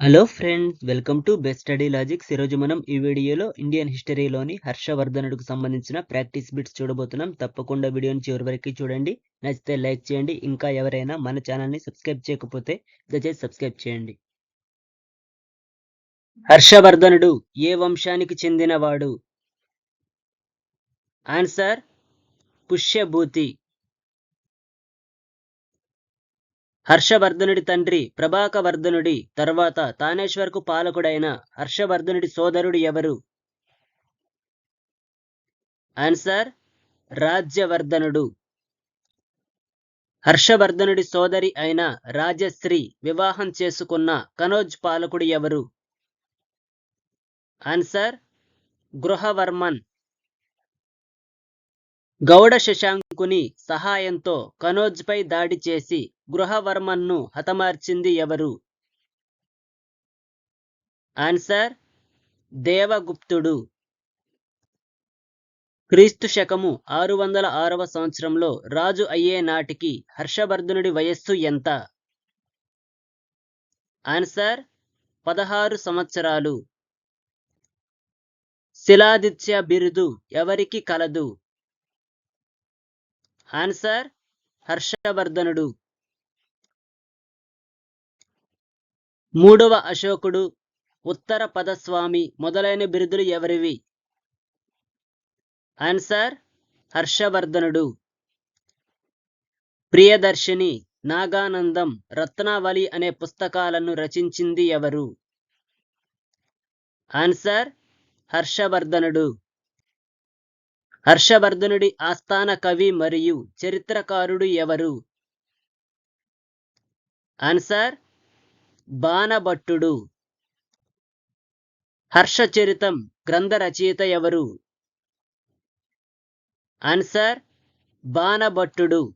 Hello friends welcome to best study logics ఈరోజు మనం ఈ వీడియోలో ఇండియన్ హిస్టరీలోని హర్షవర్ధనుడికి సంబంధించిన ప్రాక్టీస్ బిట్స్ చూడబోతున్నాం. తప్పకుండా వీడియోని చివరి వరకు చూడండి. నచ్చితే లైక్ చేయండి. ఇంకా ఎవరైనా మన ఛానల్ని సబ్స్క్రైబ్ చేయకపోతే దయచేసి సబ్స్క్రైబ్ చేయండి. హర్షవర్ధనుడు ఏ వంశానికి చెందినవాడు? ఆన్సర్ పుష్యభూతి. హర్షవర్ధనుడి తండ్రి ప్రభాకవర్ధనుడి తర్వాత తానేశ్వర్కు పాలకుడైన హర్షవర్ధనుడి సోదరుడు ఎవరు? ఆన్సర్ రాజ్యవర్ధనుడు. హర్షవర్ధనుడి సోదరి అయిన రాజశ్రీ వివాహం చేసుకున్న కనోజ్ పాలకుడు ఎవరు? ఆన్సర్ గృహవర్మన్. గౌడ శశాంకుని సహాయంతో కనోజ్పై దాడి చేసి గృహవర్మన్ను హతమార్చింది ఎవరు? ఆన్సర్ దేవగుప్తుడు. క్రీస్తు శకము ఆరు వందల ఆరవ సంవత్సరంలో రాజు అయ్యే నాటికి హర్షవర్ధనుడి వయస్సు ఎంత? ఆన్సర్ పదహారు సంవత్సరాలు. శిలాదిత్య బిరుదు ఎవరికి కలదు? ఆన్సర్ హర్షవర్ధనుడు. మూడవ అశోకుడు ఉత్తర పదస్వామి మొదలైన బిరుదులు ఎవరివి? ఆన్సర్ హర్షవర్ధనుడు. ప్రియదర్శిని నాగానందం రత్నావళి అనే పుస్తకాలను రచించింది ఎవరు? ఆన్సర్ హర్షవర్ధనుడు. హర్షవర్ధనుడి ఆస్థాన కవి మరియు చరిత్రకారుడు ఎవరు? ఆన్సర్ బాణభట్టుడు. హర్షచరితం గ్రంథ రచయిత ఎవరు? ఆన్సర్ బాణభట్టుడు.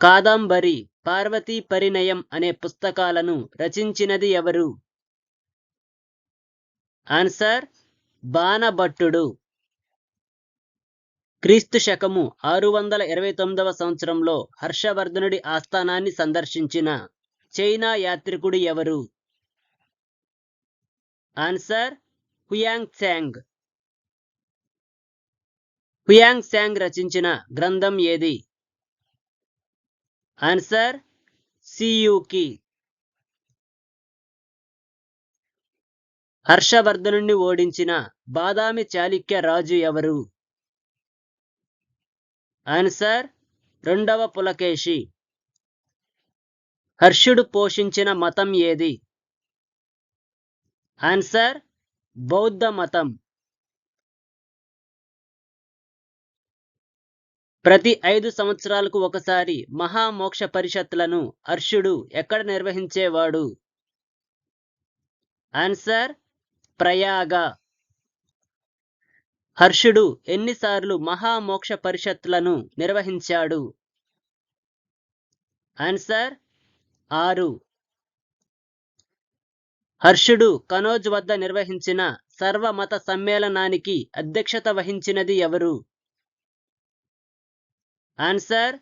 కాదంబరి పార్వతీ పరిణయం అనే పుస్తకాలను రచించినది ఎవరు? ఆన్సర్ బాణభట్టుడు. క్రీస్తు శకము ఆరు వందల ఇరవై తొమ్మిదవ సంవత్సరంలో హర్షవర్ధనుడి ఆస్థానాన్ని సందర్శించిన చైనా యాత్రికుడు ఎవరు? Answer Hiuen Tsang Hiuen Tsang రచించిన గ్రంథం ఏది? ఆన్సర్ సియుకి. హర్షవర్ధనుణ్ణి ఓడించిన బాదామి చాళుక్య రాజు ఎవరు? ఆన్సర్ రెండవ పులకేశి. హర్షుడు పోషించిన మతం ఏది? ఆన్సర్ బౌద్ధ మతం. ప్రతి ఐదు సంవత్సరాలకు ఒకసారి మహామోక్ష పరిషత్లను హర్షుడు ఎక్కడ నిర్వహించేవాడు? ఆన్సర్ ప్రయాగ. హర్షుడు ఎన్నిసార్లు మహామోక్ష పరిషత్లను నిర్వహించాడు? ఆన్సర్ ఆరు. హర్షుడు కనోజ్ వద్ద నిర్వహించిన సర్వమత సమ్మేళనానికి అధ్యక్షత వహించినది ఎవరు? Answer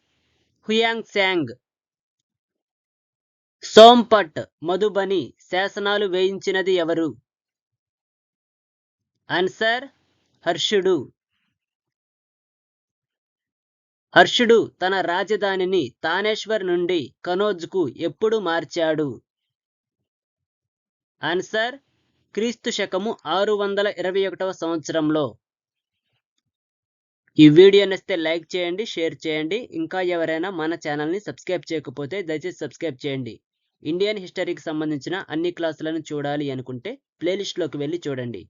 Hiuen Tsang Sonepat Madhubani శాసనాలు వేయించినది ఎవరు? ఆన్సర్ హర్షుడు. హర్షుడు తన రాజధానిని తానేశ్వర్ నుండి కనోజ్కు ఎప్పుడు మార్చాడు? ఆన్సర్ క్రీస్తు శకము ఆరు వందల ఇరవై ఒకటవ సంవత్సరంలో. ఈ వీడియో నచ్చితే లైక్ చేయండి షేర్ చేయండి. ఇంకా ఎవరైనా మన ఛానల్ని సబ్స్క్రైబ్ చేయకపోతే దయచేసి సబ్స్క్రైబ్ చేయండి. ఇండియన్ హిస్టరీకి సంబంధించిన అన్ని క్లాసులను చూడాలి అనుకుంటే ప్లేలిస్ట్లోకి వెళ్ళి చూడండి.